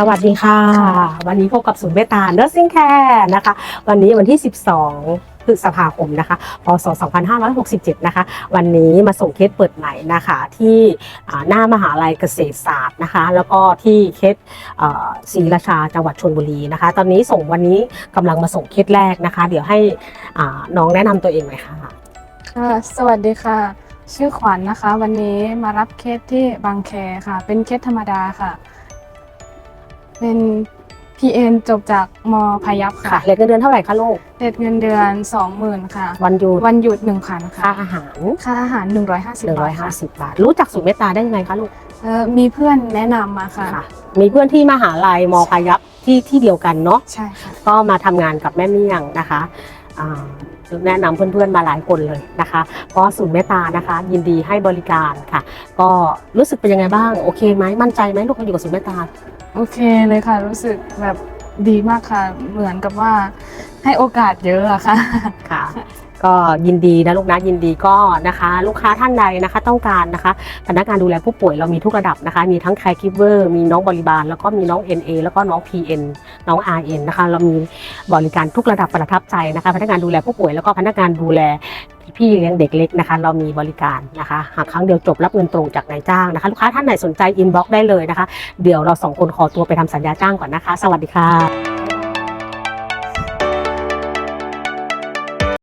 สวัสดีค่ะ วันนี้พบกับศูนย์เมตตา Nursing Care นะคะ วันนี้วันที่ 12พฤษภาคมนะคะพศ2567 นะคะ วันนี้มาส่งเคสเปิดใหม่นะคะ ที่หน้ามหาลัยเกษตรศาสตร์นะคะ แล้วก็ที่เคสศรีราชาจังหวัดชลบุรีนะคะ ตอนนี้ส่งวันนี้กำลังมาส่งเคสแรกนะคะ เดี๋ยวให้น้องแนะนำตัวเองหน่อยค่ะค่ะสวัสดีค่ะ ชื่อขวัญนะคะ วันนี้มารับเคสที่บางแคค่ะ เป็นเคสธรรมดาค่ะ เป็น PN จบจากมพยัพค่ะค่ะเรียนเงินเดือนเท่าไหร่คะลูกเด็ดเงินเดือน 20,000 ค่ะ วันหยุดวันหยุด1,000ค่าค่ะ อาหารค่าอาหาร 150บาทค่ะ150บาท รู้จักศูนย์เมตตาได้ยังไงคะลูก เอ่อมีเพื่อนแนะนำมาค่ะ ค่ะ มีเพื่อนที่มหาลัยมพายัพที่ที่เดียวกันเนาะ ใช่ค่ะ ก็มาทำงานกับแม่เมี่ยงนะคะอ่าแนะนำเพื่อนๆมาหลายคนเลยนะคะ เพราะศูนย์เมตตานะคะ ยินดีให้บริการค่ะ ก็รู้สึกเป็นยังไงบ้าง โอเคไหมมั่นใจไหมลูกมาอยู่กับศูนย์เมตตา โอเคเลยค่ะ รู้สึกแบบดีมากค่ะ เหมือนกับว่าให้โอกาสเยอะอะค่ะ ค่ะ ก็ยินดีนะลูกนะยินดีก็นะคะ ลูกค้าท่านใดนะคะ ต้องการนะคะพนักงานดูแลผู้ป่วยเรามีทุกระดับนะคะ มีทั้งแคร์กิเวอร์มีน้องบริบาล แล้วก็มีน้อง NA แล้วก็น้อง PN น้อง RN นะคะ เรามีบริการทุกระดับประทับใจนะคะ พนักงานดูแลผู้ป่วยแล้วก็พนักงานดูแล พี่เลี้ยงเด็กเล็กนะคะ เรามีบริการนะคะหากครั้งเดียวจบรับเงินตรงจากนายจ้างนะคะลูกค้าท่านไหนสนใจอินบ็อกได้เลยนะคะ เดี๋ยวเราสองคนขอตัวไปทำสัญญาจ้างก่อนนะคะ สวัสดีค่ะ